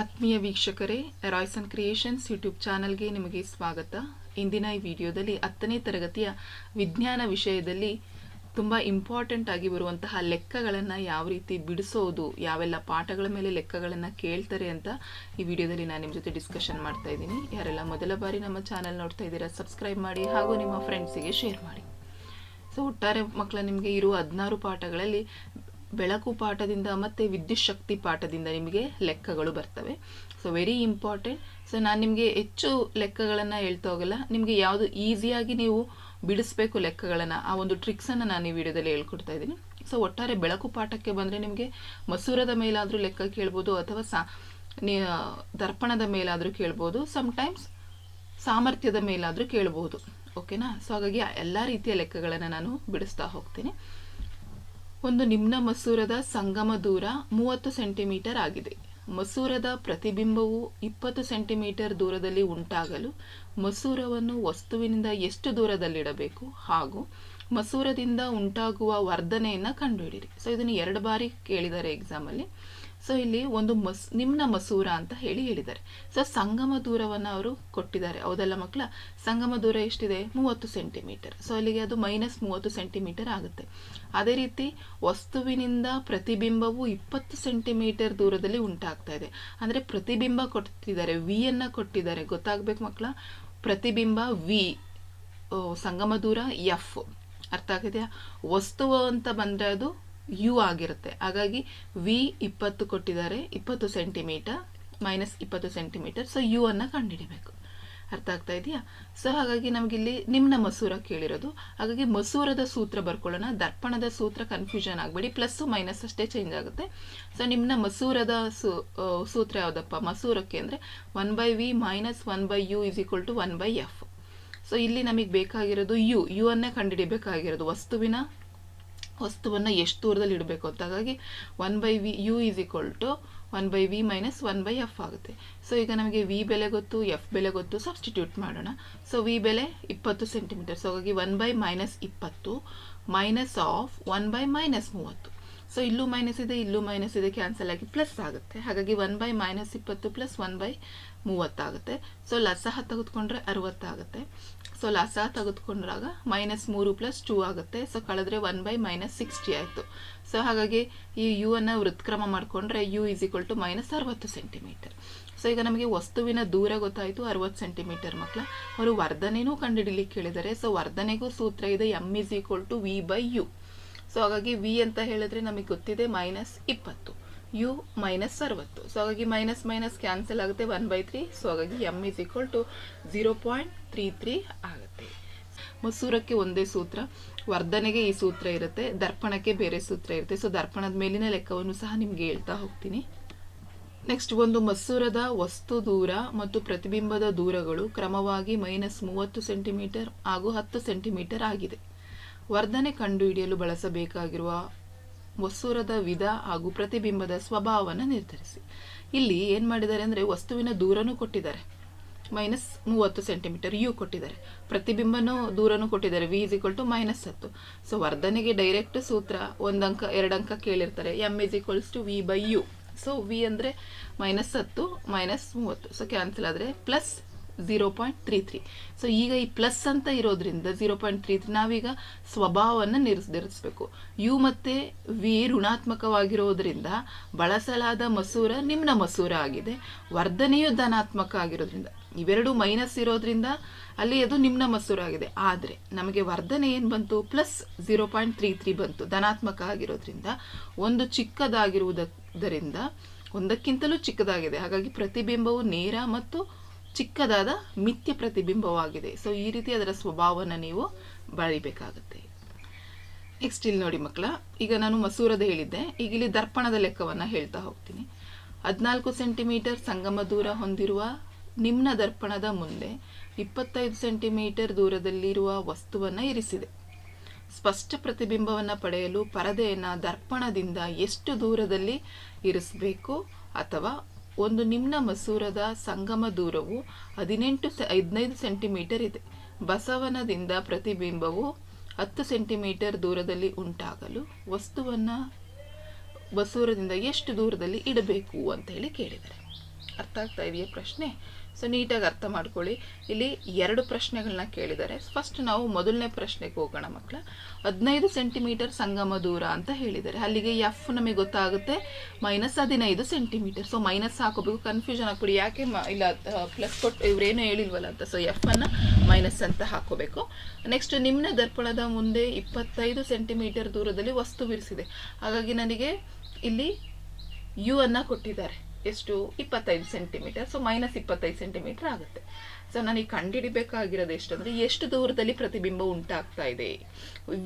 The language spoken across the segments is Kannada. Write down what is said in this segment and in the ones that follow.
ಆತ್ಮೀಯ ವೀಕ್ಷಕರೇ ರಾಯ್ಸನ್ ಕ್ರಿಯೇಷನ್ಸ್ ಯೂಟ್ಯೂಬ್ ಚಾನಲ್ಗೆ ನಿಮಗೆ ಸ್ವಾಗತ. ಇಂದಿನ ಈ ವಿಡಿಯೋದಲ್ಲಿ ಹತ್ತನೇ ತರಗತಿಯ ವಿಜ್ಞಾನ ವಿಷಯದಲ್ಲಿ ತುಂಬ ಇಂಪಾರ್ಟೆಂಟ್ ಆಗಿ ಬರುವಂತಹ ಲೆಕ್ಕಗಳನ್ನು ಯಾವ ರೀತಿ ಬಿಡಿಸೋದು, ಯಾವೆಲ್ಲ ಪಾಠಗಳ ಮೇಲೆ ಲೆಕ್ಕಗಳನ್ನು ಕೇಳ್ತಾರೆ ಅಂತ ಈ ವಿಡಿಯೋದಲ್ಲಿ ನಾನು ನಿಮ್ಮ ಜೊತೆ ಡಿಸ್ಕಷನ್ ಮಾಡ್ತಾ ಇದ್ದೀನಿ. ಯಾರೆಲ್ಲ ಮೊದಲ ಬಾರಿ ನಮ್ಮ ಚಾನಲ್ ನೋಡ್ತಾ ಇದ್ದೀರಾ ಸಬ್ಸ್ಕ್ರೈಬ್ ಮಾಡಿ ಹಾಗೂ ನಿಮ್ಮ ಫ್ರೆಂಡ್ಸಿಗೆ ಶೇರ್ ಮಾಡಿ. ಸೊ ಒಟ್ಟಾರೆ ಮಕ್ಕಳ, ನಿಮಗೆ ಇರುವ ಹದಿನಾರು ಪಾಠಗಳಲ್ಲಿ ಬೆಳಕು ಪಾಠದಿಂದ ಮತ್ತು ವಿದ್ಯುತ್ ಶಕ್ತಿ ಪಾಠದಿಂದ ನಿಮಗೆ ಲೆಕ್ಕಗಳು ಬರ್ತವೆ. ಸೊ ವೆರಿ ಇಂಪಾರ್ಟೆಂಟ್ ಸೊ ನಾನು ನಿಮಗೆ ಹೆಚ್ಚು ಲೆಕ್ಕಗಳನ್ನು ಹೇಳ್ತಾ ಹೋಗಲ್ಲ. ನಿಮಗೆ ಯಾವುದು ಈಸಿಯಾಗಿ ನೀವು ಬಿಡಿಸ್ಬೇಕು ಲೆಕ್ಕಗಳನ್ನು, ಆ ಒಂದು ಟ್ರಿಕ್ಸನ್ನು ನಾನು ಈ ವಿಡಿಯೋದಲ್ಲಿ ಹೇಳ್ಕೊಡ್ತಾ ಇದ್ದೀನಿ. ಸೊ ಒಟ್ಟಾರೆ ಬೆಳಕು ಪಾಠಕ್ಕೆ ಬಂದರೆ ನಿಮಗೆ ಮಸೂರದ ಮೇಲಾದರೂ ಲೆಕ್ಕ ಕೇಳ್ಬೋದು ಅಥವಾ ಸಾ ದರ್ಪಣದ ಮೇಲಾದರೂ ಕೇಳ್ಬೋದು. ಸಮ್ಟೈಮ್ಸ್ ಸಾಮರ್ಥ್ಯದ ಮೇಲಾದರೂ ಕೇಳ್ಬೋದು. ಓಕೆನಾ ಸೊ ಹಾಗಾಗಿ ಎಲ್ಲ ರೀತಿಯ ಲೆಕ್ಕಗಳನ್ನು ನಾನು ಬಿಡಿಸ್ತಾ ಹೋಗ್ತೀನಿ. ಒಂದು ನಿಮ್ನ ಮಸೂರದ ಸಂಗಮ ದೂರ ಮೂವತ್ತು ಸೆಂಟಿಮೀಟರ್ ಆಗಿದೆ. ಮಸೂರದ ಪ್ರತಿಬಿಂಬವು ಇಪ್ಪತ್ತು ಸೆಂಟಿಮೀಟರ್ ದೂರದಲ್ಲಿ ಉಂಟಾಗಲು ಮಸೂರವನ್ನು ವಸ್ತುವಿನಿಂದ ಎಷ್ಟು ದೂರದಲ್ಲಿಡಬೇಕು ಹಾಗೂ ಮಸೂರದಿಂದ ಉಂಟಾಗುವ ವರ್ಧನೆಯನ್ನು ಕಂಡುಹಿಡಿರಿ ಸೊ ಇದನ್ನು ಎರಡು ಬಾರಿ ಕೇಳಿದ್ದಾರೆ ಎಕ್ಸಾಮಲ್ಲಿ ಸೊ ಇಲ್ಲಿ ಒಂದು ಮಸ್, ನಿಮ್ನ ಮಸೂರ ಅಂತ ಹೇಳಿ ಹೇಳಿದ್ದಾರೆ. ಸೊ ಸಂಗಮ ದೂರವನ್ನು ಅವರು ಕೊಟ್ಟಿದ್ದಾರೆ. ಹೌದಲ್ಲ ಮಕ್ಕಳ? ಸಂಗಮ ದೂರ ಎಷ್ಟಿದೆ? ಮೂವತ್ತು ಸೆಂಟಿಮೀಟರ್. ಸೊ ಅಲ್ಲಿಗೆ ಅದು ಮೈನಸ್ ಮೂವತ್ತು ಸೆಂಟಿಮೀಟರ್ ಆಗುತ್ತೆ. ಅದೇ ರೀತಿ ವಸ್ತುವಿನಿಂದ ಪ್ರತಿಬಿಂಬವು ಇಪ್ಪತ್ತು ಸೆಂಟಿಮೀಟರ್ ದೂರದಲ್ಲಿ ಉಂಟಾಗ್ತಾ ಇದೆ. ಅಂದರೆ ಪ್ರತಿಬಿಂಬ ಕೊಟ್ಟಿದ್ದಾರೆ ವಿಯನ್ನು ಕೊಟ್ಟಿದ್ದಾರೆ. ಗೊತ್ತಾಗಬೇಕು ಮಕ್ಕಳ? ಪ್ರತಿಬಿಂಬ ವಿ ಸಂಗಮ ದೂರ ಎಫ್ ಅರ್ಥ ಆಗಿದೆಯಾ ವಸ್ತುವು ಅಂತ ಬಂದರೆ ಅದು ಯು ಆಗಿರುತ್ತೆ. ಹಾಗಾಗಿ ವಿ ಇಪ್ಪತ್ತು ಕೊಟ್ಟಿದ್ದಾರೆ, ಇಪ್ಪತ್ತು ಸೆಂಟಿಮೀಟರ್ ಮೈನಸ್ ಇಪ್ಪತ್ತು ಸೆಂಟಿಮೀಟರ್. ಸೊ ಯು ಅನ್ನು ಕಂಡುಹಿಡಿಬೇಕು. ಅರ್ಥ ಆಗ್ತಾ ಇದೆಯಾ? ಸೊ ಹಾಗಾಗಿ ನಮಗಿಲ್ಲಿ ನಿಮ್ನ ಮಸೂರ ಕೇಳಿರೋದು. ಹಾಗಾಗಿ ಮಸೂರದ ಸೂತ್ರ ಬರ್ಕೊಳ್ಳೋಣ. ದರ್ಪಣದ ಸೂತ್ರ ಕನ್ಫ್ಯೂಷನ್ ಆಗಬೇಡಿ. ಪ್ಲಸ್ ಮೈನಸ್ ಅಷ್ಟೇ ಚೇಂಜ್ ಆಗುತ್ತೆ. ಸೊ ನಿಮ್ನ ಮಸೂರದ ಸೂತ್ರ ಯಾವುದಪ್ಪ? ಮಸೂರಕ್ಕೆ ಅಂದರೆ one by V minus one by U is equal to one by F so ಇಲ್ಲಿ ನಮಗೆ ಬೇಕಾಗಿರೋದು ಯು ಯು ಅನ್ನೇ ಕಂಡುಹಿಡಿಬೇಕಾಗಿರೋದು ವಸ್ತುವಿನ ವಸ್ತುವನ್ನು ಎಷ್ಟು ದೂರದಲ್ಲಿ ಇಡಬೇಕು ಅಂತ. ಹಾಗಾಗಿ one by V U is equal to one by V minus one by F ಆಗುತ್ತೆ. ಸೊ ಈಗ ನಮಗೆ ವಿ ಬೆಲೆ ಗೊತ್ತು ಎಫ್ ಬೆಲೆ ಗೊತ್ತು ಸಬ್ಸ್ಟಿಟ್ಯೂಟ್ ಮಾಡೋಣ. ಸೊ ವಿ ಬೆಲೆ ಇಪ್ಪತ್ತು ಸೆಂಟಿಮೀಟರ್ ಸೊ ಹಾಗಾಗಿ ಒನ್ ಬೈ ಮೈನಸ್ ಇಪ್ಪತ್ತು minus of one by minus ಮೂವತ್ತು. ಸೊ ಇಲ್ಲೂ ಮೈನಸ್ ಇದೆ, ಇಲ್ಲೂ ಮೈನಸ್ ಇದೆ ಕ್ಯಾನ್ಸಲ್ ಆಗಿ ಪ್ಲಸ್ ಆಗುತ್ತೆ. ಹಾಗಾಗಿ ಒನ್ ಬೈ ಮೈನಸ್ ಇಪ್ಪತ್ತು ಪ್ಲಸ್ ಒನ್ ಬೈ ಮೂವತ್ತಾಗುತ್ತೆ ಸೊ ಲಸಹ ತೆಗೆದುಕೊಂಡ್ರೆ ಅರವತ್ತಾಗುತ್ತೆ ಸೊ ಲಾಸ ತೆಗೆದುಕೊಂಡ್ರಾಗ ಮೈನಸ್ ಮೂರು ಪ್ಲಸ್ ಟೂ ಆಗುತ್ತೆ. ಸೊ ಕಳೆದ್ರೆ ಒನ್ ಬೈ ಮೈನಸ್ ಸಿಕ್ಸ್ಟಿ ಆಯಿತು. ಸೊ ಹಾಗಾಗಿ ಈ ಯು ಅನ್ನು ವೃತ್ಕ್ರಮ ಮಾಡಿಕೊಂಡ್ರೆ U is equal to minus ಅರವತ್ತು ಸೆಂಟಿಮೀಟರ್ ಸೊ ಈಗ ನಮಗೆ ವಸ್ತುವಿನ ದೂರ ಗೊತ್ತಾಯಿತು, ಅರವತ್ತು ಸೆಂಟಿಮೀಟರ್ ಮಕ್ಕಳ ಅವರು ವರ್ಧನೆನೂ ಕಂಡುಹಿಡಿಲಿಕ್ಕೆ ಕೇಳಿದ್ದಾರೆ ಸೊ ವರ್ಧನೆಗೂ ಸೂತ್ರ ಇದೆ M is equal to V by U so ಹಾಗಾಗಿ ವಿ ಅಂತ ಹೇಳಿದ್ರೆ ನಮಗೆ ಗೊತ್ತಿದೆ ಮೈನಸ್ ಇಪ್ಪತ್ತು. ಯು ಮೈನಸ್ ಅರವತ್ತು. ಸೊ ಹಾಗಾಗಿ ಮೈನಸ್ ಮೈನಸ್ ಕ್ಯಾನ್ಸಲ್ ಆಗುತ್ತೆ ಒನ್ ಬೈ ತ್ರೀ ಸೊ ಹಾಗಾಗಿ M is equal to zero point three three ಆಗುತ್ತೆ. ಮಸೂರಕ್ಕೆ ಒಂದೇ ಸೂತ್ರ, ವರ್ಧನೆಗೆ ಈ ಸೂತ್ರ ಇರುತ್ತೆ, ದರ್ಪಣಕ್ಕೆ ಬೇರೆ ಸೂತ್ರ ಇರುತ್ತೆ. ಸೊ ದರ್ಪಣದ ಮೇಲಿನ ಲೆಕ್ಕವನ್ನು ಸಹ ನಿಮ್ಗೆ ಹೇಳ್ತಾ ಹೋಗ್ತೀನಿ. ನೆಕ್ಸ್ಟ್ ಒಂದು ಮಸೂರದ ವಸ್ತು ದೂರ ಮತ್ತು ಪ್ರತಿಬಿಂಬದ ದೂರಗಳು ಕ್ರಮವಾಗಿ ಮೈನಸ್ ಮೂವತ್ತು ಸೆಂಟಿಮೀಟರ್ ಹಾಗೂ ಹತ್ತು ಸೆಂಟಿಮೀಟರ್ ಆಗಿದೆ. ವರ್ಧನೆ ಕಂಡುಹಿಡಿಯಲು ಬಳಸಬೇಕಾಗಿರುವ ಮಸೂರದ ವಿಧ ಹಾಗೂ ಪ್ರತಿಬಿಂಬದ ಸ್ವಭಾವವನ್ನು ನಿರ್ಧರಿಸಿ. ಇಲ್ಲಿ ಏನು ಮಾಡಿದ್ದಾರೆ ಅಂದರೆ ವಸ್ತುವಿನ ದೂರನೂ ಕೊಟ್ಟಿದ್ದಾರೆ. ಮೈನಸ್ ಮೂವತ್ತು ಸೆಂಟಿಮೀಟರ್ ಯು ಕೊಟ್ಟಿದ್ದಾರೆ. ಪ್ರತಿಬಿಂಬನೂ ದೂರನೂ ಕೊಟ್ಟಿದ್ದಾರೆ. V is equal to minus ಹತ್ತು. ಸೊ ವರ್ಧನೆಗೆ ಡೈರೆಕ್ಟ್ ಸೂತ್ರ ಒಂದು ಅಂಕ, ಎರಡು ಕೇಳಿರ್ತಾರೆ. M is equals to V by U so V ಅಂದರೆ ಮೈನಸ್ ಹತ್ತು, ಮೈನಸ್ ಮೂವತ್ತು. ಸೊ ಕ್ಯಾನ್ಸಲ್ ಆದರೆ plus zero point three three so ಈಗ ಈ ಪ್ಲಸ್ ಅಂತ ಇರೋದ್ರಿಂದ ಝೀರೋ ಪಾಯಿಂಟ್ ತ್ರೀ ತ್ರೀ ನಾವೀಗ ಸ್ವಭಾವವನ್ನು ನಿರ್ಧರಿಸಬೇಕು. ಯು ಮತ್ತು ವಿ ಋಣಾತ್ಮಕವಾಗಿರೋದ್ರಿಂದ ಬಳಸಲಾದ ಮಸೂರ ನಿಮ್ನ ಮಸೂರ ಆಗಿದೆ. ವರ್ಧನೆಯು ಧನಾತ್ಮಕ ಆಗಿರೋದ್ರಿಂದ. ಇವೆರಡು ಮೈನಸ್ ಇರೋದ್ರಿಂದ ಅಲ್ಲಿ ಅದು ನಿಮ್ನ ಮಸೂರ ಆಗಿದೆ. ಆದರೆ ನಮಗೆ ವರ್ಧನೆ ಏನು ಬಂತು? Plus zero point three three ಬಂತು. ಧನಾತ್ಮಕ ಆಗಿರೋದ್ರಿಂದ ಒಂದು ಚಿಕ್ಕದಾಗಿರುವುದರಿಂದ ಒಂದಕ್ಕಿಂತಲೂ ಚಿಕ್ಕದಾಗಿದೆ. ಹಾಗಾಗಿ ಪ್ರತಿಬಿಂಬವು ನೇರ ಮತ್ತು ಚಿಕ್ಕದಾದ ಮಿಥ್ಯ ಪ್ರತಿಬಿಂಬವಾಗಿದೆ. ಸೊ ಈ ರೀತಿ ಅದರ ಸ್ವಭಾವವನ್ನು ನೀವು ಬಳಿಬೇಕಾಗುತ್ತೆ ನೆಕ್ಸ್ಟ್ ಇಲ್ಲಿ ನೋಡಿ ಮಕ್ಕಳ, ಈಗ ನಾನು ಮಸೂರದ ಹೇಳಿದ್ದೆ. ಈಗ ಇಲ್ಲಿ ದರ್ಪಣದ ಲೆಕ್ಕವನ್ನು ಹೇಳ್ತಾ ಹೋಗ್ತೀನಿ. ಹದಿನಾಲ್ಕು ಸೆಂಟಿಮೀಟರ್ ಸಂಗಮ ದೂರ ಹೊಂದಿರುವ ನಿಮ್ನ ದರ್ಪಣದ ಮುಂದೆ ಇಪ್ಪತ್ತೈದು ಸೆಂಟಿಮೀಟರ್ ದೂರದಲ್ಲಿರುವ ವಸ್ತುವನ್ನು ಇರಿಸಿದೆ. ಸ್ಪಷ್ಟ ಪ್ರತಿಬಿಂಬವನ್ನು ಪಡೆಯಲು ಪರದೆಯನ್ನು ದರ್ಪಣದಿಂದ ಎಷ್ಟು ದೂರದಲ್ಲಿ ಇರಿಸಬೇಕು ಅಥವಾ ಒಂದು ನಿಮ್ನ ಮಸೂರದ ಸಂಗಮ ದೂರವು ಹದಿನೆಂಟು ಹದಿನೈದು ಸೆಂಟಿಮೀಟರ್ ಇದೆ. ಬಸವನದಿಂದ ಪ್ರತಿಬಿಂಬವು ಹತ್ತು ಸೆಂಟಿಮೀಟರ್ ದೂರದಲ್ಲಿ ಉಂಟಾಗಲು ವಸ್ತುವನ್ನು ಮಸೂರದಿಂದ ಎಷ್ಟು ದೂರದಲ್ಲಿ ಇಡಬೇಕು ಅಂತ ಹೇಳಿ ಕೇಳಿದ್ದಾರೆ. ಅರ್ಥ ಆಗ್ತಾ ಇದೆಯಾ ಪ್ರಶ್ನೆ? ಸೊ ನೀಟಾಗಿ ಅರ್ಥ ಮಾಡ್ಕೊಳ್ಳಿ. ಇಲ್ಲಿ ಎರಡು ಪ್ರಶ್ನೆಗಳನ್ನ ಕೇಳಿದ್ದಾರೆ. ಫಸ್ಟ್ ನಾವು ಮೊದಲನೇ ಪ್ರಶ್ನೆಗೆ ಹೋಗೋಣ ಮಕ್ಕಳ ಹದಿನೈದು ಸೆಂಟಿಮೀಟರ್ ಸಂಗಮ ದೂರ ಅಂತ ಹೇಳಿದ್ದಾರೆ. ಅಲ್ಲಿಗೆ ಎಫ್ ನಮಗೆ ಗೊತ್ತಾಗುತ್ತೆ. ಮೈನಸ್ ಹದಿನೈದು ಸೆಂಟಿಮೀಟರ್ ಸೊ ಮೈನಸ್ ಹಾಕೋಬೇಕು. ಕನ್ಫ್ಯೂಷನ್ ಆಗ್ಬಿಡಿ. ಯಾಕೆ ಇಲ್ಲ ಪ್ಲಸ್ ಕೊಟ್ಟು ಇವರೇನು ಹೇಳಿಲ್ವಲ್ಲ ಅಂತ. ಸೊ ಎಫ್ ಅನ್ನು ಮೈನಸ್ ಅಂತ ಹಾಕೋಬೇಕು. ನೆಕ್ಸ್ಟ್ ನಿಮ್ನ ದರ್ಪಣದ ಮುಂದೆ ಇಪ್ಪತ್ತೈದು ಸೆಂಟಿಮೀಟರ್ ದೂರದಲ್ಲಿ ವಸ್ತು ಬಿರಿಸಿದೆ. ಹಾಗಾಗಿ ನನಗೆ ಇಲ್ಲಿ ಯು ಅನ್ನು ಕೊಟ್ಟಿದ್ದಾರೆ. ಎಷ್ಟು? ಇಪ್ಪತ್ತೈದು ಸೆಂಟಿಮೀಟರ್ ಸೊ ಮೈನಸ್ ಇಪ್ಪತ್ತೈದು ಸೆಂಟಿಮೀಟರ್ ಆಗುತ್ತೆ. ಸೊ ನನಗೆ ಕಂಡುಹಿಡಿಬೇಕಾಗಿರೋದು ಎಷ್ಟು ಅಂದರೆ ಎಷ್ಟು ದೂರದಲ್ಲಿ ಪ್ರತಿಬಿಂಬ ಉಂಟಾಗ್ತಾ ಇದೆ?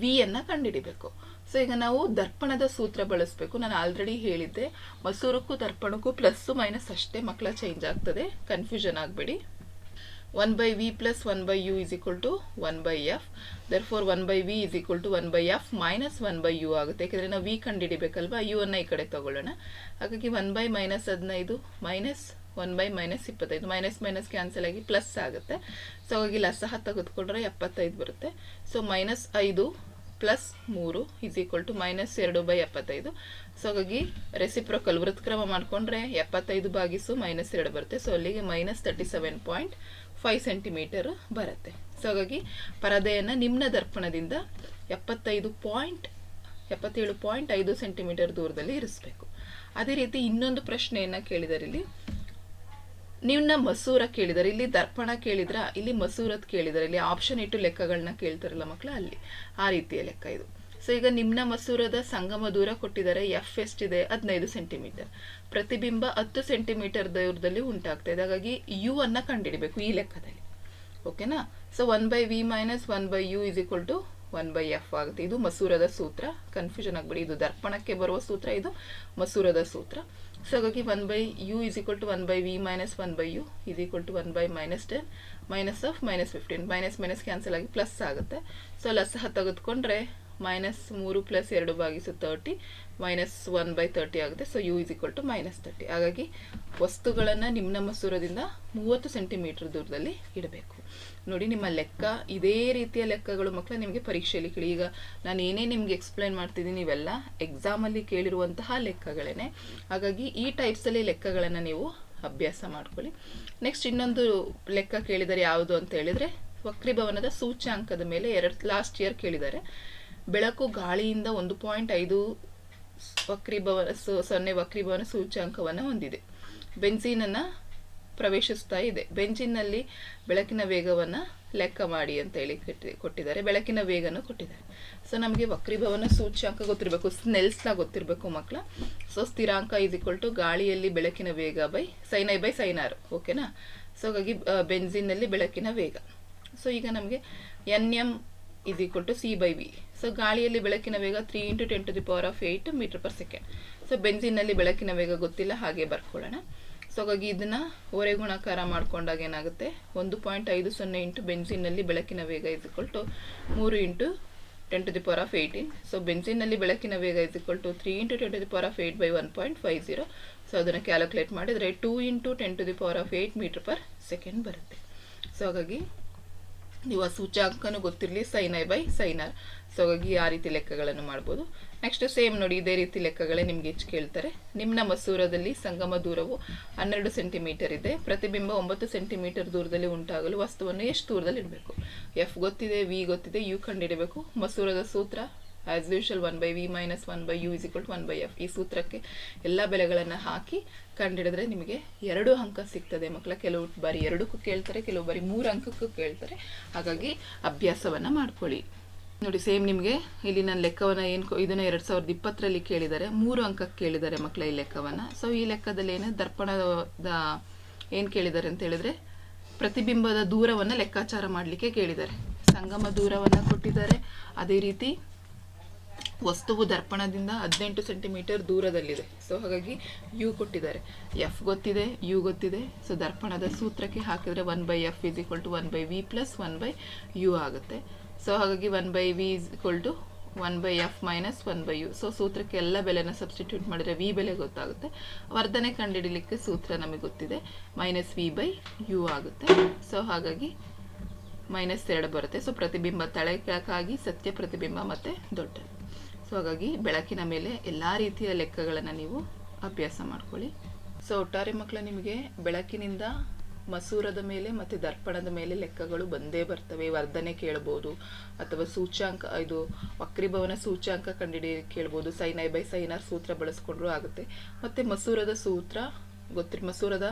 ವಿ ಅನ್ನ ಕಂಡುಹಿಡಿಬೇಕು ಸೊ ಈಗ ನಾವು ದರ್ಪಣದ ಸೂತ್ರ ಬಳಸಬೇಕು. ನಾನು ಆಲ್ರೆಡಿ ಹೇಳಿದ್ದೆ, ಮಸೂರಕ್ಕೂ ದರ್ಪಣಕ್ಕೂ ಪ್ಲಸ್ಸು ಮೈನಸ್ ಅಷ್ಟೇ ಮಕ್ಕಳ ಚೇಂಜ್ ಆಗ್ತದೆ. ಕನ್ಫ್ಯೂಷನ್ ಆಗಬೇಡಿ. One by v plus one by U is equal to one by F therefore one by V is equal to one by F minus one by U ಆಗುತ್ತೆ. ಯಾಕೆಂದರೆ ನಾವು ವಿ ಕಂಡುಹಿಡಿಬೇಕಲ್ವಾ? ಯು ಅನ್ನು ಈ ಕಡೆ ತಗೊಳ್ಳೋಣ. ಹಾಗಾಗಿ ಒನ್ ಬೈ ಮೈನಸ್ ಹದಿನೈದು ಮೈನಸ್ ಒನ್ ಬೈ ಮೈನಸ್ ಇಪ್ಪತ್ತೈದು. ಮೈನಸ್ ಮೈನಸ್ ಕ್ಯಾನ್ಸಲ್ ಆಗಿ ಪ್ಲಸ್ ಆಗುತ್ತೆ. ಸೊ ಹಾಗಾಗಿ ಲಸಹ ತೆಗೆದುಕೊಂಡ್ರೆ ಎಪ್ಪತ್ತೈದು ಬರುತ್ತೆ. ಸೊ ಮೈನಸ್ ಐದು ಪ್ಲಸ್ ಮೂರು ಇಸ್ ಈಕ್ವಲ್ ಟು ಮೈನಸ್ ಎರಡು ಬೈ ಎಪ್ಪತ್ತೈದು. ಸೊ ಹಾಗಾಗಿ ರೆಸಿಪ್ರೋಕಲ್ ವೃತ್ಕ್ರಮ ಮಾಡಿಕೊಂಡ್ರೆ ಎಪ್ಪತ್ತೈದು ಬಾಗಿಸು ಮೈನಸ್ ಎರಡು ಬರುತ್ತೆ. ಸೊ ಅಲ್ಲಿಗೆ minus thirty seven point five centimetre ಬರುತ್ತೆ. ಸೊ ಹಾಗಾಗಿ ಪರದೆಯನ್ನು ನಿಮ್ನ ದರ್ಪಣದಿಂದ ಎಪ್ಪತ್ತೈದು ಪಾಯಿಂಟ್ ಎಪ್ಪತ್ತೇಳು ಪಾಯಿಂಟ್ ಐದು ಸೆಂಟಿಮೀಟರ್ ದೂರದಲ್ಲಿ ಇರಿಸಬೇಕು. ಅದೇ ರೀತಿ ಇನ್ನೊಂದು ಪ್ರಶ್ನೆಯನ್ನು ಕೇಳಿದರೆ ಇಲ್ಲಿ. ನಿಮ್ನ ಮಸೂರ ಕೇಳಿದರೆ, ಇಲ್ಲಿ ದರ್ಪಣ ಕೇಳಿದ್ರ, ಇಲ್ಲಿ ಮಸೂರತ್ ಕೇಳಿದರೆ, ಇಲ್ಲಿ ಆಪ್ಷನ್ ಇಟ್ಟು ಲೆಕ್ಕಗಳನ್ನ ಕೇಳ್ತಾರಲ್ಲ ಮಕ್ಕಳು ಅಲ್ಲಿ. ಆ ರೀತಿಯ ಲೆಕ್ಕ ಇದು. ಸೊ ಈಗ ನಿಮ್ನ ಮಸೂರದ ಸಂಗಮ ದೂರ ಕೊಟ್ಟಿದ್ದಾರೆ. ಎಫ್ ಎಷ್ಟಿದೆ ಹದಿನೈದು ಸೆಂಟಿಮೀಟರ್ ಪ್ರತಿಬಿಂಬ ಹತ್ತು ಸೆಂಟಿಮೀಟರ್ ದೂರದಲ್ಲಿ ಉಂಟಾಗ್ತಾ ಇದೆ. ಹಾಗಾಗಿ ಯು ಅನ್ನ ಕಂಡಿಡಿಬೇಕು ಈ ಲೆಕ್ಕದಲ್ಲಿ. ಓಕೆನಾ so one by V minus one by U is equal to one by F ಆಗುತ್ತೆ. ಇದು ಮಸೂರದ ಸೂತ್ರ. ಕನ್ಫ್ಯೂಷನ್ ಆಗಬೇಡಿ. ಇದು ದರ್ಪಣಕ್ಕೆ ಬರುವ ಸೂತ್ರ, ಇದು ಮಸೂರದ ಸೂತ್ರ. ಸೊ ಹಾಗಾಗಿ one by U is equal to one by V minus one by U is equal to one by minus ten minus of minus fifteen minus minus cancel ಆಗಿ ಪ್ಲಸ್ ಆಗುತ್ತೆ. ಸೊ ಲಸಹ ತೆಗೆದುಕೊಂಡ್ರೆ ಮೈನಸ್ ಮೂರು ಪ್ಲಸ್ ಎರಡು ಭಾಗಿಸು thirty minus one by thirty ಆಗುತ್ತೆ. So U is equal to minus thirty ಹಾಗಾಗಿ, ವಸ್ತುಗಳನ್ನು ನಿಮ್ನ ಮಸೂರದಿಂದ ಮೂವತ್ತು ಸೆಂಟಿಮೀಟರ್ ದೂರದಲ್ಲಿ ಇಡಬೇಕು. ನೋಡಿ, ನಿಮ್ಮ ಲೆಕ್ಕ, ಇದೇ ರೀತಿಯ ಲೆಕ್ಕಗಳು ಮಕ್ಕಳು ನಿಮಗೆ ಪರೀಕ್ಷೆಯಲ್ಲಿ ಕೇಳಿ. ಈಗ ನಾನು ಏನೇ ನಿಮಗೆ ಎಕ್ಸ್ಪ್ಲೈನ್ ಮಾಡ್ತಿದ್ದೀನಿ ಇವೆಲ್ಲ ಎಕ್ಸಾಮಲ್ಲಿ ಕೇಳಿರುವಂತಹ ಲೆಕ್ಕಗಳೇನೆ. ಹಾಗಾಗಿ, ಈ ಟೈಪ್ಸಲ್ಲಿ ಲೆಕ್ಕಗಳನ್ನು ನೀವು ಅಭ್ಯಾಸ ಮಾಡ್ಕೊಳ್ಳಿ. ನೆಕ್ಸ್ಟ್ ಇನ್ನೊಂದು ಲೆಕ್ಕ ಕೇಳಿದರೆ ಯಾವುದು ಅಂತ ಹೇಳಿದರೆ, ವಕ್ರೀಭವನದ ಸೂಚ್ಯಾಂಕದ ಮೇಲೆ ಎರಡು ಲಾಸ್ಟ್ ಇಯರ್ ಕೇಳಿದ್ದಾರೆ. ಬೆಳಕು ಗಾಳಿಯಿಂದ ಒಂದು ಪಾಯಿಂಟ್ ಐದು ವಕ್ರೀಭವನ ಸೊನ್ನೆ ವಕ್ರೀಭವನ ಸೂಚ್ಯಾಂಕವನ್ನು ಹೊಂದಿದೆ. ಬೆಂಜಿನನ್ನು ಪ್ರವೇಶಿಸ್ತಾ ಇದೆ. ಬೆಂಜಿನ್ನಲ್ಲಿ ಬೆಳಕಿನ ವೇಗವನ್ನು ಲೆಕ್ಕ ಮಾಡಿ ಅಂತ ಹೇಳಿ ಕೊಟ್ಟಿದ್ದಾರೆ. ಬೆಳಕಿನ ವೇಗನ ಕೊಟ್ಟಿದ್ದಾರೆ. ಸೊ ನಮಗೆ ವಕ್ರೀಭವನ ಸೂಚ್ಯಾಂಕ ಗೊತ್ತಿರಬೇಕು. ಸ್ನೆಲ್ಸ್ನ ಗೊತ್ತಿರಬೇಕು ಮಕ್ಕಳ ಸೊ ಸ್ಥಿರಾಂಕ ಇಸ್ ಈಕ್ವಲ್ ಗಾಳಿಯಲ್ಲಿ ಬೆಳಕಿನ ವೇಗ ಬೈ ಸೈನೈ ಬೈ ಸೈನಾರ್ ಓಕೆನಾ ಸೊ ಹಾಗಾಗಿ ಬೆಂಜಿನ್ನಲ್ಲಿ ಬೆಳಕಿನ ವೇಗ. ಸೊ ಈಗ ನಮಗೆ N M is C by V so ಗಾಳಿಯಲ್ಲಿ ಬೆಳಕಿನ ವೇಗ three into ten to the power of eight metre per second so ಬೆಂಜಿನಲ್ಲಿ ಬೆಳಕಿನ ವೇಗ ಗೊತ್ತಿಲ್ಲ, ಹಾಗೆ ಬರ್ಕೊಳ್ಳೋಣ. ಸೊ ಹಾಗಾಗಿ ಇದನ್ನ ಹೊರೆ ಗುಣಾಕಾರ ಮಾಡ್ಕೊಂಡಾಗ ಏನಾಗುತ್ತೆ? ಒಂದು ಪಾಯಿಂಟ್ ಐದು ಸೊನ್ನೆ ಇಂಟು ಬೆಂಜಿನಲ್ಲಿ ಬೆಳಕಿನ ವೇಗ ಇಸ್ ಈಕ್ವಲ್ ಟು ಮೂರು into ten to the power of eighteen so ಬೆಂಜಿನಲ್ಲಿ ಬೆಳಕಿನ ವೇಗ is three into ten to the power of eight by one point five zero so ಅದನ್ನು ಕ್ಯಾಲ್ಕುಲೇಟ್ ಮಾಡಿದರೆ two into ten to the power of eight metre per second ಬರುತ್ತೆ. ಸೊ ಹಾಗಾಗಿ ನೀವು ಆ ಸೂಚಾಂಕನೂ ಗೊತ್ತಿರಲಿ sine I by sine r so ಹಾಗಾಗಿ ಆ ರೀತಿ ಲೆಕ್ಕಗಳನ್ನು ಮಾಡ್ಬೋದು. ನೆಕ್ಸ್ಟ್ ಸೇಮ್ ನೋಡಿ, ಇದೇ ರೀತಿ ಲೆಕ್ಕಗಳೇ ನಿಮ್ಗೆ ಹೆಚ್ಚು ಕೇಳ್ತಾರೆ. ನಿಮ್ಮ ಮಸೂರದಲ್ಲಿ ಸಂಗಮ ದೂರವು ಹನ್ನೆರಡು ಸೆಂಟಿಮೀಟರ್ ಇದೆ. ಪ್ರತಿಬಿಂಬ ಒಂಬತ್ತು ಸೆಂಟಿಮೀಟರ್ ದೂರದಲ್ಲಿ ಉಂಟಾಗಲು ವಸ್ತುವನ್ನು ಎಷ್ಟು ದೂರದಲ್ಲಿ ಇಡಬೇಕು? ಎಫ್ ಗೊತ್ತಿದೆ ವಿ ಗೊತ್ತಿದೆ ಯು ಕಂಡಿಡಬೇಕು ಮಸೂರದ ಸೂತ್ರ as usual one by V minus one by U is equal one by F ಈ ಸೂತ್ರಕ್ಕೆ ಎಲ್ಲ ಬೆಲೆಗಳನ್ನು ಹಾಕಿ ಕಂಡಿಡಿದ್ರೆ ನಿಮಗೆ ಎರಡು ಅಂಕ ಸಿಗ್ತದೆ. ಮಕ್ಕಳ, ಕೆಲವು ಬಾರಿ ಎರಡಕ್ಕೂ ಕೇಳ್ತಾರೆ, ಕೆಲವು ಬಾರಿ ಮೂರು ಅಂಕಕ್ಕೂ ಕೇಳ್ತಾರೆ. ಹಾಗಾಗಿ ಅಭ್ಯಾಸವನ್ನು ಮಾಡ್ಕೊಳ್ಳಿ. ನೋಡಿ ಸೇಮ್ ನಿಮಗೆ. ಇಲ್ಲಿ ನಾನು ಲೆಕ್ಕವನ್ನು ಏನು ಇದನ್ನು ಎರಡು ಸಾವಿರದ ಇಪ್ಪತ್ತರಲ್ಲಿ ಕೇಳಿದ್ದಾರೆ. ಮೂರು ಅಂಕಕ್ಕೆ ಕೇಳಿದ್ದಾರೆ ಮಕ್ಕಳ ಈ ಲೆಕ್ಕವನ್ನು. ಸೊ ಈ ಲೆಕ್ಕದಲ್ಲಿ ಏನು, ದರ್ಪಣದ, ಏನು ಕೇಳಿದ್ದಾರೆ ಅಂತ ಹೇಳಿದ್ರೆ, ಪ್ರತಿಬಿಂಬದ ದೂರವನ್ನು ಲೆಕ್ಕಾಚಾರ ಮಾಡಲಿಕ್ಕೆ ಕೇಳಿದ್ದಾರೆ. ಸಂಗಮ ದೂರವನ್ನು ಕೊಟ್ಟಿದ್ದಾರೆ. ಅದೇ ರೀತಿ, ವಸ್ತುವು ದರ್ಪಣದಿಂದ ಹದಿನೆಂಟು ಸೆಂಟಿಮೀಟರ್ ದೂರದಲ್ಲಿದೆ. ಸೊ ಹಾಗಾಗಿ, ಯು ಕೊಟ್ಟಿದ್ದಾರೆ. ಎಫ್ ಗೊತ್ತಿದೆ, ಯು ಗೊತ್ತಿದೆ. ಸೊ ದರ್ಪಣದ ಸೂತ್ರಕ್ಕೆ ಹಾಕಿದರೆ one by F is equal to one by V plus one by U ಆಗುತ್ತೆ. ಸೊ ಹಾಗಾಗಿ one by V is equal to one by F minus one by U so ಸೂತ್ರಕ್ಕೆ ಎಲ್ಲ ಬೆಲೆನ ಸಬ್ಸ್ಟಿಟ್ಯೂಟ್ ಮಾಡಿದರೆ ವಿ ಬೆಲೆ ಗೊತ್ತಾಗುತ್ತೆ. ವರ್ಧನೆ ಕಂಡುಹಿಡಲಿಕ್ಕೆ ಸೂತ್ರ ನಮಗೆ ಗೊತ್ತಿದೆ. ಮೈನಸ್ ವಿ ಬೈ ಯು ಆಗುತ್ತೆ. ಸೊ ಹಾಗಾಗಿ ಮೈನಸ್ ಎರಡು ಬರುತ್ತೆ. ಸೊ ಪ್ರತಿಬಿಂಬ ತಳೆ ಕೆಳಕಾಗಿ ಸತ್ಯ ಪ್ರತಿಬಿಂಬ ಮತ್ತು ದೊಡ್ಡ. ಸೊ ಹಾಗಾಗಿ ಬೆಳಕಿನ ಮೇಲೆ ಎಲ್ಲ ರೀತಿಯ ಲೆಕ್ಕಗಳನ್ನು ನೀವು ಅಭ್ಯಾಸ ಮಾಡ್ಕೊಳ್ಳಿ. ಸೊ ಒಟ್ಟಾರೆ ಮಕ್ಕಳು, ನಿಮಗೆ ಬೆಳಕಿನಿಂದ ಮಸೂರದ ಮೇಲೆ ಮತ್ತು ದರ್ಪಣದ ಮೇಲೆ ಲೆಕ್ಕಗಳು ಬಂದೇ ಬರ್ತವೆ. ವರ್ಧನೆ ಕೇಳ್ಬೋದು ಅಥವಾ ಸೂಚ್ಯಾಂಕ, ಇದು ವಕ್ರೀಭವನ ಸೂಚ್ಯಾಂಕ ಕಂಡಿಡಿ ಕೇಳ್ಬೋದು. ಸೈನೈ ಬೈ ಸೈನಾರ್ ಸೂತ್ರ ಬಳಸ್ಕೊಂಡ್ರೂ ಆಗುತ್ತೆ. ಮತ್ತು ಮಸೂರದ ಸೂತ್ರ, ಗೊತ್ತಿರ, ಮಸೂರದ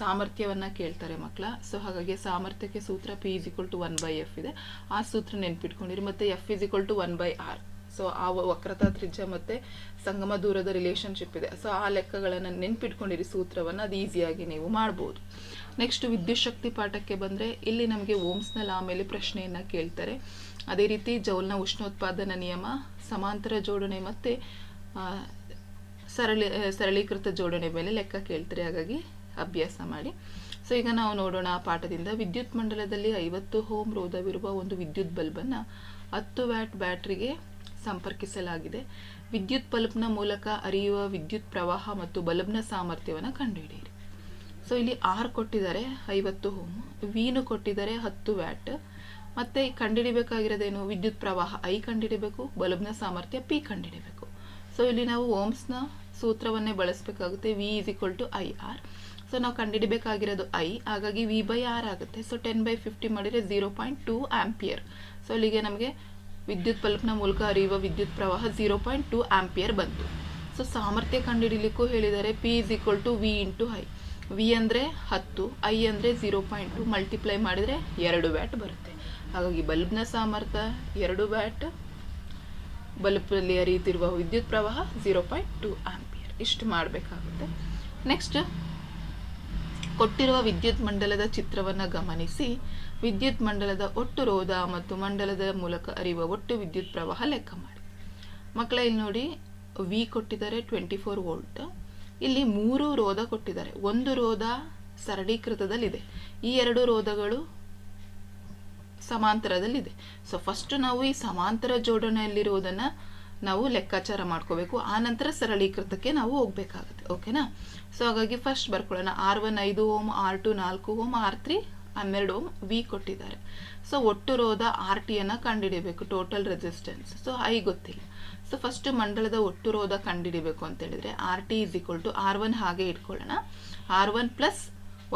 ಸಾಮರ್ಥ್ಯವನ್ನು ಕೇಳ್ತಾರೆ ಮಕ್ಕಳ ಸೊ ಹಾಗಾಗಿ ಸಾಮರ್ಥ್ಯಕ್ಕೆ ಸೂತ್ರ P is equal to one by F ಇದೆ. ಆ ಸೂತ್ರ ನೆನ್ಪಿಟ್ಕೊಂಡಿರಿ. ಮತ್ತು F is equal to one by R so ಆ ವಕ್ರತಾ ತ್ರಿಜ್ಯ ಮತ್ತು ಸಂಗಮ ದೂರದ ರಿಲೇಷನ್ಶಿಪ್ ಇದೆ. ಸೊ ಆ ಲೆಕ್ಕಗಳನ್ನು ನೆನ್ಪಿಟ್ಕೊಂಡಿರಿ ಸೂತ್ರವನ್ನು. ಅದು ಈಸಿಯಾಗಿ ನೀವು ಮಾಡ್ಬೋದು. ನೆಕ್ಸ್ಟ್ ವಿದ್ಯುತ್ ಶಕ್ತಿ ಪಾಠಕ್ಕೆ ಬಂದರೆ ಇಲ್ಲಿ ನಮಗೆ ಓಮ್ಸ್ನ ಲಾ ಮೇಲೆ ಪ್ರಶ್ನೆಯನ್ನು ಕೇಳ್ತಾರೆ. ಅದೇ ರೀತಿ ಜೌಲ್ನ ಉಷ್ಣೋತ್ಪಾದನ ನಿಯಮ, ಸಮಾಂತರ ಜೋಡಣೆ ಮತ್ತು ಸರಳಿ ಸರಳೀಕೃತ ಜೋಡಣೆ ಮೇಲೆ ಲೆಕ್ಕ ಕೇಳ್ತಾರೆ. ಹಾಗಾಗಿ ಅಭ್ಯಾಸ ಮಾಡಿ. ಸೊ ಈಗ ನಾವು ನೋಡೋಣ ಆ ಪಾಠದಿಂದ. ವಿದ್ಯುತ್ ಮಂಡಲದಲ್ಲಿ ಐವತ್ತು ಹೋಮ್ ರೋಧವಿರುವ ಒಂದು ವಿದ್ಯುತ್ ಬಲ್ಬನ್ನು ಹತ್ತು ವ್ಯಾಟ್ ಬ್ಯಾಟ್ರಿಗೆ ಸಂಪರ್ಕಿಸಲಾಗಿದೆ. ವಿದ್ಯುತ್ ಬಲ್ಬ್ನ ಮೂಲಕ ಅರಿಯುವ ವಿದ್ಯುತ್ ಪ್ರವಾಹ ಮತ್ತು ಬಲ್ಬ್ನ ಸಾಮರ್ಥ್ಯವನ್ನು ಕಂಡುಹಿಡಿಯಿರಿ ಸೊ ಇಲ್ಲಿ ಆರ್ ಕೊಟ್ಟಿದ್ದಾರೆ, ಐವತ್ತು ಹೋಮ್ ವಿನು ಕೊಟ್ಟಿದ್ದಾರೆ, ಹತ್ತು ವ್ಯಾಟ್. ಮತ್ತೆ ಕಂಡುಹಿಡಿಬೇಕಾಗಿರೋದೇನು? ವಿದ್ಯುತ್ ಪ್ರವಾಹ ಐ ಕಂಡುಹಿಡಬೇಕು ಬಲ್ಬ್ನ ಸಾಮರ್ಥ್ಯ ಪಿ ಕಂಡುಹಿಡಬೇಕು. ಸೊ ಇಲ್ಲಿ ನಾವು ಓಮ್ಸ್ನ ಸೂತ್ರವನ್ನೇ ಬಳಸಬೇಕಾಗುತ್ತೆ V is equal to I R so ನಾವು ಕಂಡುಹಿಡಿಬೇಕಾಗಿರೋದು ಐ ಹಾಗಾಗಿ ವಿ ಬೈ ಆರ್ ಆಗುತ್ತೆ. ಸೊ ಟೆನ್ ಬೈ ಫಿಫ್ಟಿ ಮಾಡಿದರೆ zero point two ampere so ಅಲ್ಲಿಗೆ ನಮಗೆ ವಿದ್ಯುತ್ ಬಲ್ಬ್ನ ಮೂಲಕ ಹರಿಯುವ ವಿದ್ಯುತ್ ಪ್ರವಾಹ ಝೀರೋ ಪಾಯಿಂಟ್ ಟೂ ಆಂಪಿಯರ್ ಬಂತು. ಸೊ ಸಾಮರ್ಥ್ಯ ಕಂಡುಹಿಡಿಲಿಕ್ಕೂ ಹೇಳಿದ್ದಾರೆ P is equal to V into I V ಅಂದರೆ ಹತ್ತು ಐ ಅಂದರೆ ಝೀರೋ ಪಾಯಿಂಟ್ ಟು ಮಲ್ಟಿಪ್ಲೈ ಮಾಡಿದರೆ ಎರಡು ವ್ಯಾಟ್ ಬರುತ್ತೆ. ಹಾಗಾಗಿ ಬಲ್ಬ್ನ ಸಾಮರ್ಥ್ಯ ಎರಡು ವ್ಯಾಟ್ ಬಲ್ಬಲ್ಲಿ ಹರಿಯುತ್ತಿರುವ ವಿದ್ಯುತ್ ಪ್ರವಾಹ ಝೀರೋ ಪಾಯಿಂಟ್ ಟು ಆಂಪಿಯರ್ ಇಷ್ಟು ಮಾಡಬೇಕಾಗುತ್ತೆ. ನೆಕ್ಸ್ಟ್ ಕೊಟ್ಟಿರುವ ವಿದ್ಯುತ್ ಮಂಡಲದ ಚಿತ್ರವನ್ನು ಗಮನಿಸಿ. ವಿದ್ಯುತ್ ಮಂಡಲದ ಒಟ್ಟು ರೋಧ ಮತ್ತು ಮಂಡಲದ ಮೂಲಕ ಅರಿಯುವ ಒಟ್ಟು ವಿದ್ಯುತ್ ಪ್ರವಾಹ ಲೆಕ್ಕ ಮಾಡಿ. ಮಕ್ಕಳ, ಇಲ್ಲಿ ನೋಡಿ ವಿ ಕೊಟ್ಟಿದ್ದಾರೆ ಟ್ವೆಂಟಿ ಫೋರ್ ವೋಲ್ಟ್ ಇಲ್ಲಿ ಮೂರು ರೋಧ ಕೊಟ್ಟಿದ್ದಾರೆ. ಒಂದು ರೋಧ ಸರಳೀಕೃತದಲ್ಲಿದೆ. ಈ ಎರಡು ರೋಧಗಳು ಸಮಾಂತರದಲ್ಲಿದೆ. ಸೊ ಫಸ್ಟ್ ನಾವು ಈ ಸಮಾಂತರ ಜೋಡಣೆಯಲ್ಲಿರುವುದನ್ನು ನಾವು ಲೆಕ್ಕಾಚಾರ ಮಾಡ್ಕೋಬೇಕು. ಆ ನಂತರ ಸರಳೀಕೃತಕ್ಕೆ ನಾವು ಹೋಗ್ಬೇಕಾಗುತ್ತೆ. ಓಕೆನಾ ಸೊ ಹಾಗಾಗಿ ಫಸ್ಟ್ ಬರ್ಕೊಳ್ಳೋಣ. ಆರ್ ಒನ್ ಐದು ಓಮ್ ಆರ್ ಟು ನಾಲ್ಕು ಓಮ್ ಆರ್ ತ್ರೀ ಹನ್ನೆರಡು ವಿ ಕೊಟ್ಟಿದ್ದಾರೆ. ಸೊ ಒಟ್ಟು ರೋಧ ಆರ್ ಟಿಯನ್ನು ಕಂಡುಹಿಡಿಯಬೇಕು ಟೋಟಲ್ ರೆಸಿಸ್ಟೆನ್ಸ್ ಸೊ ಐ ಗೊತ್ತಿಲ್ಲ. ಸೊ ಫಸ್ಟ್ ಮಂಡಲದ ಒಟ್ಟು ರೋಧ ಕಂಡುಹಿಡಿಬೇಕು ಅಂತ ಹೇಳಿದ್ರೆ R T is equal to R one ಹಾಗೆ ಇಟ್ಕೊಳ್ಳೋಣ. R one plus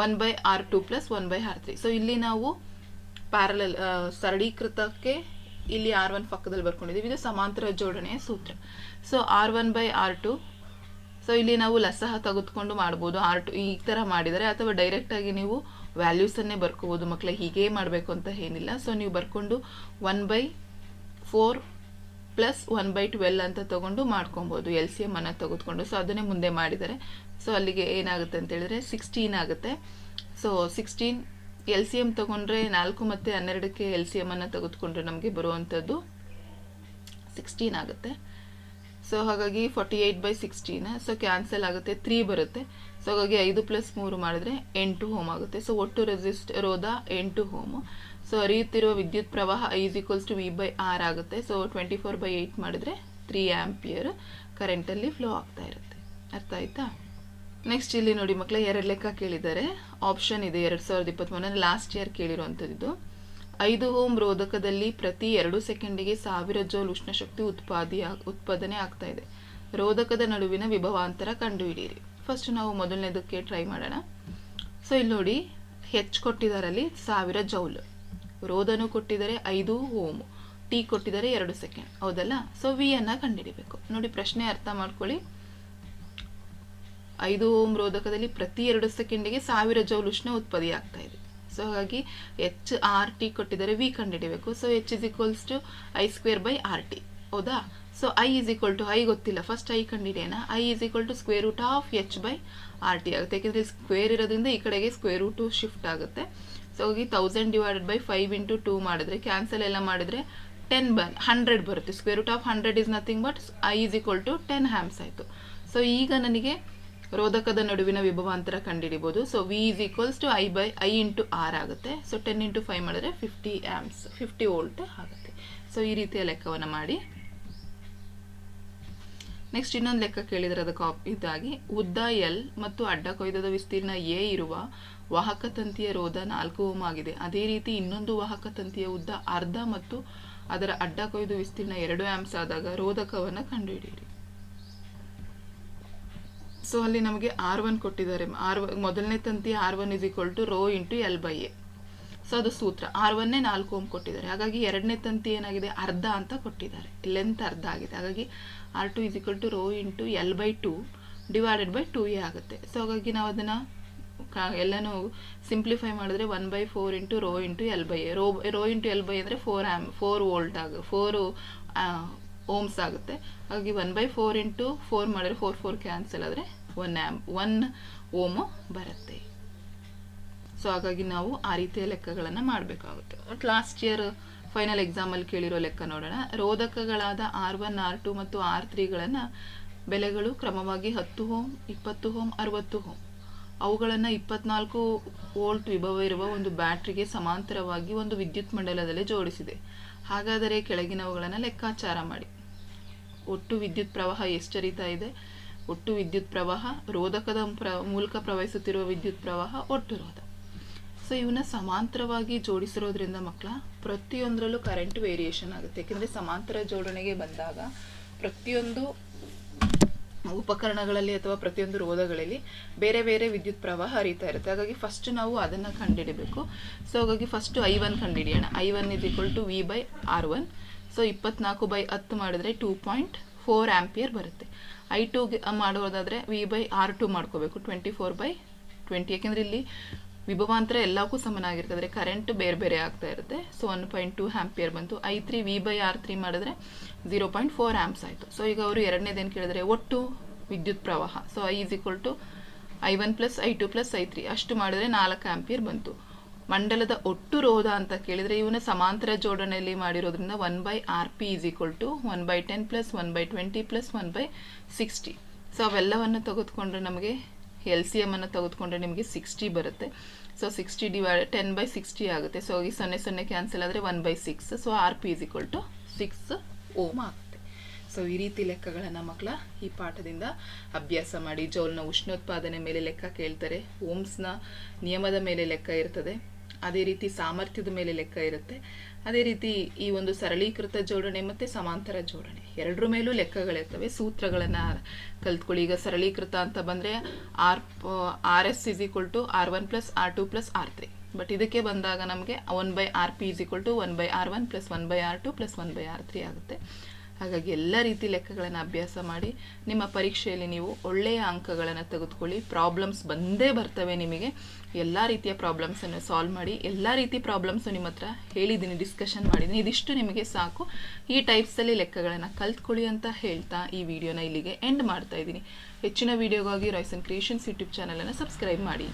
one by R two plus one by R three so ಇಲ್ಲಿ ನಾವು ಪ್ಯಾರಲಲ್ ಸರಳೀಕೃತಕ್ಕೆ ಇಲ್ಲಿ ಆರ್ ಒನ್ ಪಕ್ಕದಲ್ಲಿ ಬರ್ಕೊಂಡಿದ್ದೀವಿ. ಇದು ಸಮಾಂತರ ಜೋಡಣೆಯ ಸೂತ್ರ. So R one by R two so ಇಲ್ಲಿ ನಾವು ಲಸಹ ತೆಗೆದುಕೊಂಡು ಮಾಡ್ಬೋದು. ಆರ್ ಟು ಈ ಥರ ಮಾಡಿದರೆ ಅಥವಾ ಡೈರೆಕ್ಟಾಗಿ ನೀವು ವ್ಯಾಲ್ಯೂಸನ್ನೇ ಬರ್ಕೋಬೋದು ಮಕ್ಕಳ ಹೀಗೇ ಮಾಡಬೇಕು ಅಂತ ಏನಿಲ್ಲ. ಸೊ ನೀವು ಬರ್ಕೊಂಡು one by four plus one by twelve ಅಂತ ತೊಗೊಂಡು ಮಾಡ್ಕೊಬೋದು ಎಲ್ ಸಿ ಎಂ ಅನ್ನು ತೆಗೆದುಕೊಂಡು. ಸೊ ಅದನ್ನೇ ಮುಂದೆ ಮಾಡಿದ್ದಾರೆ. ಸೊ ಅಲ್ಲಿಗೆ ಏನಾಗುತ್ತೆ ಅಂತ ಹೇಳಿದ್ರೆ ಸಿಕ್ಸ್ಟೀನ್ ಆಗುತ್ತೆ. So sixteen L C M ತೊಗೊಂಡ್ರೆ ನಾಲ್ಕು ಮತ್ತು ಹನ್ನೆರಡಕ್ಕೆ ಎಲ್ ಸಿ ಎಂ ಅನ್ನು ತೆಗೆದುಕೊಂಡ್ರೆ ನಮಗೆ ಬರುವಂಥದ್ದು ಸಿಕ್ಸ್ಟೀನ್ ಆಗುತ್ತೆ. ಸೊ ಹಾಗಾಗಿ forty eight by sixteen so cancel ಆಗುತ್ತೆ ತ್ರೀ ಬರುತ್ತೆ. ಸೊ ಹಾಗಾಗಿ ಐದು ಪ್ಲಸ್ ಮೂರು ಮಾಡಿದ್ರೆ ಎಂಟು ಹೋಮ್ ಆಗುತ್ತೆ. ಸೊ ಒಟ್ಟು ರೆಸಿಸ್ಟ್ ರೋಧ ಎಂಟು ಹೋಮ್ ಸೊ ಹರಿಯುತ್ತಿರುವ ವಿದ್ಯುತ್ ಪ್ರವಾಹ is equals to V by R ಆಗುತ್ತೆ. So twenty four by eight ಮಾಡಿದ್ರೆ ತ್ರೀ ಆ್ಯಂಪಿಯರ್ ಕರೆಂಟಲ್ಲಿ ಫ್ಲೋ ಆಗ್ತಾ ಇರುತ್ತೆ. ಅರ್ಥ ಆಯ್ತಾ? ನೆಕ್ಸ್ಟ್ ಇಲ್ಲಿ ನೋಡಿ ಮಕ್ಕಳ ಎರಡು ಲೆಕ್ಕ ಕೇಳಿದ್ದಾರೆ. ಆಪ್ಷನ್ ಇದೆ ಎರಡು ಸಾವಿರದ ಇಪ್ಪತ್ತ್ಮೂರನೇ ಲಾಸ್ಟ್ ಇಯರ್ ಕೇಳಿರುವಂಥದ್ದು. ಐದು ಹೋಮ್ ರೋಧಕದಲ್ಲಿ ಪ್ರತಿ ಎರಡು ಸೆಕೆಂಡಿಗೆ ಸಾವಿರ ಜೋಲ್ ಉಷ್ಣಶಕ್ತಿ ಉತ್ಪಾದಿ ಉತ್ಪಾದನೆ ಆಗ್ತಾ ಇದೆ. ರೋಧಕದ ನಡುವಿನ ವಿಭವಾಂತರ ಕಂಡುಹಿಡಿಯಿರಿ. ಫಸ್ಟ್ ನಾವು ಮೊದಲನೇದಕ್ಕೆ ಟ್ರೈ ಮಾಡೋಣ. ಸೊ ಇಲ್ಲಿ ನೋಡಿ ಹೆಚ್ ಕೊಟ್ಟಿದ್ದಾರಲ್ಲಿ ಸಾವಿರ ಜೌಲ್. ರೋದನು ಕೊಟ್ಟಿದ್ದಾರೆ ಐದು ಓಮ್. ಟಿ ಕೊಟ್ಟಿದ್ದಾರೆ ಎರಡು ಸೆಕೆಂಡ್ ಹೌದಲ್ಲ? ಸೊ ವಿ ಅನ್ನ ಕಂಡುಹಿಡಿಬೇಕು. ನೋಡಿ, ಪ್ರಶ್ನೆ ಅರ್ಥ ಮಾಡ್ಕೊಳ್ಳಿ. ಐದು ಓಮ್ ರೋಧಕದಲ್ಲಿ ಪ್ರತಿ ಎರಡು ಸೆಕೆಂಡಿಗೆ ಸಾವಿರ ಜೌಲ್ ಉಷ್ಣ ಉತ್ಪತ್ತಿ ಆಗ್ತಾ ಇದೆ. ಸೊ ಹಾಗಾಗಿ ಎಚ್ ಆರ್ ಟಿ ಕೊಟ್ಟಿದ್ದಾರೆ ವಿ ಕಂಡುಹಿಡಿಬೇಕು. So H is equals to I square by R T ಹೌದಾ? So I is equal to I ಗೊತ್ತಿಲ್ಲ. First I ಕಂಡಿಡಿಯೋಣ I is equal to square root of H by R T ಆಗುತ್ತೆ. ಯಾಕೆಂದರೆ ಸ್ಕ್ವೇರ್ ಇರೋದ್ರಿಂದ ಈ ಕಡೆಗೆ ಸ್ಕ್ವೇರ್ ರೂಟು ಶಿಫ್ಟ್ ಆಗುತ್ತೆ. ಸೊ ಹೋಗಿ thousand divided by five into two ಮಾಡಿದ್ರೆ ಕ್ಯಾನ್ಸಲ್ ಎಲ್ಲ ಮಾಡಿದ್ರೆ ಟೆನ್ ಬನ್ ಹಂಡ್ರೆಡ್ ಬರುತ್ತೆ. Square root of hundred is nothing but I is equal to ten ohms ಆಯಿತು. ಸೊ ಈಗ ನನಗೆ ರೋಧಕದ ನಡುವಿನ ವಿಭವಾಂತರ ಕಂಡುಹಿಡಿಬೋದು so V is equals to I by I into R ಆಗುತ್ತೆ. ಸೊ ಟೆನ್ ಇಂಟು ಫೈವ್ ಮಾಡಿದ್ರೆ ಫಿಫ್ಟಿ ಆ್ಯಮ್ಸ್ ಫಿಫ್ಟಿ ವೋಲ್ಟ್ ಆಗುತ್ತೆ. ಸೊ ಈ ರೀತಿಯ ಲೆಕ್ಕವನ್ನು ಮಾಡಿ. ನೆಕ್ಸ್ಟ್ ಇನ್ನೊಂದು ಲೆಕ್ಕ ಕೇಳಿದರೆ ಅದಕ್ಕೆ ಇದಾಗಿ, ಉದ್ದ ಎಲ್ ಮತ್ತು ಅಡ್ಡ ಕೊಯ್ದದ ವಿಸ್ತೀರ್ಣ ಎ ಇರುವ ವಾಹಕ ತಂತಿಯ ರೋಧ ನಾಲ್ಕು ಓಮ್ ಆಗಿದೆ. ಅದೇ ರೀತಿ ಇನ್ನೊಂದು ವಾಹಕ ತಂತಿಯ ಉದ್ದ ಅರ್ಧ ಮತ್ತು ಅದರ ಅಡ್ಡ ಕೊಯ್ದು ವಿಸ್ತೀರ್ಣ ಎರಡು ಆ್ಯಮ್ಸ್ ಆದಾಗ ರೋಧಕವನ್ನು ಕಂಡುಹಿಡಿಯಿರಿ. ಸೊ ಅಲ್ಲಿ ನಮಗೆ ಆರ್ ಒನ್ ಕೊಟ್ಟಿದ್ದಾರೆ. ಆರ್ ಮೊದಲನೇ ತಂತಿ R one is equal to rho into L by A so ಅದು ಸೂತ್ರ. ಆರ್ ಒನ್ನೇ ನಾಲ್ಕು ಓಮ್ ಕೊಟ್ಟಿದ್ದಾರೆ. ಹಾಗಾಗಿ ಎರಡನೇ ತಂತಿ ಏನಾಗಿದೆ? ಅರ್ಧ ಅಂತ ಕೊಟ್ಟಿದ್ದಾರೆ. ಲೆಂತ್ ಅರ್ಧ ಆಗಿದೆ. ಹಾಗಾಗಿ R two is equal to rho into L by two divided by two A ಆಗುತ್ತೆ. ಸೊ ಹಾಗಾಗಿ ನಾವು ಅದನ್ನು ಎಲ್ಲನೂ ಸಿಂಪ್ಲಿಫೈ ಮಾಡಿದ್ರೆ one by four into rho into L by A rho rho into L by ಅಂದರೆ ಫೋರ್ ಆ್ಯಮ್ ಫೋರ್ ವೋಲ್ಟ್ ಆಗ ಫೋರು ಓಮ್ಸ್ ಆಗುತ್ತೆ. ಹಾಗಾಗಿ one by four into four ಮಾಡಿದ್ರೆ ಫೋರ್ ಫೋರ್ ಕ್ಯಾನ್ಸಲ್ ಆದರೆ ಒನ್ ಆ್ಯಮ್ ಒನ್ ಓಮು ಬರುತ್ತೆ. ಸೊ ಹಾಗಾಗಿ ನಾವು ಆ ರೀತಿಯ ಲೆಕ್ಕಗಳನ್ನು ಮಾಡಬೇಕಾಗುತ್ತೆ. ಲಾಸ್ಟ್ ಇಯರ್ ಫೈನಲ್ ಎಕ್ಸಾಮಲ್ಲಿ ಕೇಳಿರೋ ಲೆಕ್ಕ ನೋಡೋಣ. ರೋಧಕಗಳಾದ ಆರ್ ಒನ್ ಆರ್ ಟು ಮತ್ತು ಆರ್ ತ್ರೀಗಳನ್ನು ಬೆಲೆಗಳು ಕ್ರಮವಾಗಿ ಹತ್ತು ಹೋಮ್ ಇಪ್ಪತ್ತು ಹೋಮ್ ಅರವತ್ತು ಹೋಮ್ ಅವುಗಳನ್ನು ಇಪ್ಪತ್ನಾಲ್ಕು ವೋಲ್ಟ್ ವಿಭವ ಇರುವ ಒಂದು ಬ್ಯಾಟ್ರಿಗೆ ಸಮಾಂತರವಾಗಿ ಒಂದು ವಿದ್ಯುತ್ ಮಂಡಲದಲ್ಲಿ ಜೋಡಿಸಿದೆ. ಹಾಗಾದರೆ ಕೆಳಗಿನವುಗಳನ್ನು ಲೆಕ್ಕಾಚಾರ ಮಾಡಿ. ಒಟ್ಟು ವಿದ್ಯುತ್ ಪ್ರವಾಹ ಎಷ್ಟು ಹರಿತಾ ಇದೆ? ಒಟ್ಟು ವಿದ್ಯುತ್ ಪ್ರವಾಹ, ರೋಧಕದ ಪ್ರ, ಮೂಲಕ ಪ್ರವಹಿಸುತ್ತಿರುವ ವಿದ್ಯುತ್ ಪ್ರವಾಹ ಒಟ್ಟು ರೋಧ. ಸೊ ಇವನ್ನ ಸಮಾಂತರವಾಗಿ ಜೋಡಿಸಿರೋದ್ರಿಂದ ಮಕ್ಕಳ ಪ್ರತಿಯೊಂದರಲ್ಲೂ ಕರೆಂಟ್ ವೇರಿಯೇಷನ್ ಆಗುತ್ತೆ. ಯಾಕೆಂದರೆ ಸಮಾಂತರ ಜೋಡಣೆಗೆ ಬಂದಾಗ ಪ್ರತಿಯೊಂದು ಉಪಕರಣಗಳಲ್ಲಿ ಅಥವಾ ಪ್ರತಿಯೊಂದು ರೋಧಗಳಲ್ಲಿ ಬೇರೆ ಬೇರೆ ವಿದ್ಯುತ್ ಪ್ರವಾಹ ಹರಿತಾ ಇರುತ್ತೆ. ಹಾಗಾಗಿ ಫಸ್ಟ್ ನಾವು ಅದನ್ನು ಕಂಡುಹಿಡಬೇಕು ಸೊ ಹಾಗಾಗಿ ಫಸ್ಟ್ ಐ ಒನ್ ಕಂಡುಹಿಡಿಯೋಣ I one is equal to V by R one so ಇಪ್ಪತ್ನಾಲ್ಕು ಬೈ ಹತ್ತು ಮಾಡಿದ್ರೆ ಟೂ ಪಾಯಿಂಟ್ ಫೋರ್ ಆ್ಯಂಪಿಯರ್ ಬರುತ್ತೆ. ಐ ಟೂಗೆ ಮಾಡೋದಾದರೆ ವಿ ಬೈ ಆರ್ ಟು ಮಾಡ್ಕೋಬೇಕು. ಟ್ವೆಂಟಿ ಫೋರ್ ಬೈ ಟ್ವೆಂಟಿ ಯಾಕೆಂದರೆ ಇಲ್ಲಿ ವಿಭವಾಂತರ ಎಲ್ಲಕ್ಕೂ ಸಮನಾಗಿರ್ತದೆ. ಕರೆಂಟ್ ಬೇರೆ ಬೇರೆ ಆಗ್ತಾ ಇರುತ್ತೆ. So one point two ampere ಬಂತು. I three V by R three ಮಾಡಿದ್ರೆ ಜೀರೋ ಪಾಯಿಂಟ್ ಫೋರ್ ಆ್ಯಂಪ್ಸ್ ಆಯಿತು. ಸೊ ಈಗ ಅವರು ಎರಡನೇದೇನು ಕೇಳಿದ್ರೆ, ಒಟ್ಟು ವಿದ್ಯುತ್ ಪ್ರವಾಹ. So I is equal to I one plus I two plus I three ಅಷ್ಟು ಮಾಡಿದ್ರೆ ನಾಲ್ಕು ಆ್ಯಂಪಿಯರ್ ಬಂತು. ಮಂಡಲದ ಒಟ್ಟು ರೋಧ ಅಂತ ಕೇಳಿದರೆ ಇವನ ಸಮಾಂತರ ಜೋಡಣೆಯಲ್ಲಿ ಮಾಡಿರೋದ್ರಿಂದ one by R P is equal to one by ten plus one by twenty plus one by sixty so ಅವೆಲ್ಲವನ್ನು ತೆಗೆದುಕೊಂಡ್ರೆ ನಮಗೆ ಎಲ್ ಸಿ ಎಂ ಅನ್ನು ತೆಗೆದುಕೊಂಡ್ರೆ ನಿಮಗೆ ಸಿಕ್ಸ್ಟಿ ಬರುತ್ತೆ. So sixty divide ten by sixty ಆಗುತ್ತೆ. ಸೊ ಈ ಸೊನ್ನೆ ಸೊನ್ನೆ ಕ್ಯಾನ್ಸಲ್ ಆದರೆ one by six so R P is equal to six ohm ಆಗುತ್ತೆ. ಸೊ ಈ ರೀತಿ ಲೆಕ್ಕಗಳನ್ನು ಮಕ್ಕಳ ಈ ಪಾಠದಿಂದ ಅಭ್ಯಾಸ ಮಾಡಿ, ಜೌಲ್ನ ಉಷ್ಣೋತ್ಪಾದನೆ ಮೇಲೆ ಲೆಕ್ಕ ಕೇಳ್ತಾರೆ. ಓಮ್ಸ್ನ ನಿಯಮದ ಮೇಲೆ ಲೆಕ್ಕ ಇರ್ತದೆ. ಅದೇ ರೀತಿ ಸಾಮರ್ಥ್ಯದ ಮೇಲೆ ಲೆಕ್ಕ ಇರುತ್ತೆ. ಅದೇ ರೀತಿ ಈ ಒಂದು ಸರಳೀಕೃತ ಜೋಡಣೆ ಮತ್ತು ಸಮಾಂತರ ಜೋಡಣೆ. ಎರಡರ ಮೇಲೂ ಲೆಕ್ಕಗಳಿರ್ತವೆ, ಸೂತ್ರಗಳನ್ನು ಕಲ್ತ್ಕೊಳ್ಳಿ. ಈಗ ಸರಳೀಕೃತ ಅಂತ ಬಂದರೆ R R S is equal to R one plus R two plus R three but ಇದಕ್ಕೆ ಬಂದಾಗ ನಮಗೆ one by R P is equal to one by R one plus one by R two plus one by R three ಆಗುತ್ತೆ. ಹಾಗಾಗಿ ಎಲ್ಲ ರೀತಿ ಲೆಕ್ಕಗಳನ್ನು ಅಭ್ಯಾಸ ಮಾಡಿ ನಿಮ್ಮ ಪರೀಕ್ಷೆಯಲ್ಲಿ ನೀವು ಒಳ್ಳೆಯ ಅಂಕಗಳನ್ನು ತೆಗೆದುಕೊಳ್ಳಿ. ಪ್ರಾಬ್ಲಮ್ಸ್ ಬಂದೇ ಬರ್ತವೆ ನಿಮಗೆ. ಎಲ್ಲ ರೀತಿಯ ಪ್ರಾಬ್ಲಮ್ಸನ್ನು ಸಾಲ್ವ್ ಮಾಡಿ, ಎಲ್ಲ ರೀತಿ ಪ್ರಾಬ್ಲಮ್ಸು ನಿಮ್ಮ ಹತ್ರ ಹೇಳಿದ್ದೀನಿ ಡಿಸ್ಕಷನ್ ಮಾಡಿದ್ದೀನಿ. ಇದಿಷ್ಟು ನಿಮಗೆ ಸಾಕು. ಈ ಟೈಪ್ಸಲ್ಲಿ ಲೆಕ್ಕಗಳನ್ನು ಕಲ್ತ್ಕೊಳ್ಳಿ ಅಂತ ಹೇಳ್ತಾ ಈ ವಿಡಿಯೋನ ಇಲ್ಲಿಗೆ ಎಂಡ್ ಮಾಡ್ತಾ ಇದ್ದೀನಿ. ಹೆಚ್ಚಿನ ವಿಡಿಯೋಗಾಗಿ ರಾಯ್ಸನ್ ಕ್ರಿಯೇಷನ್ಸ್ ಯೂಟ್ಯೂಬ್ ಚಾನಲನ್ನು ಸಬ್ಸ್ಕ್ರೈಬ್ ಮಾಡಿ.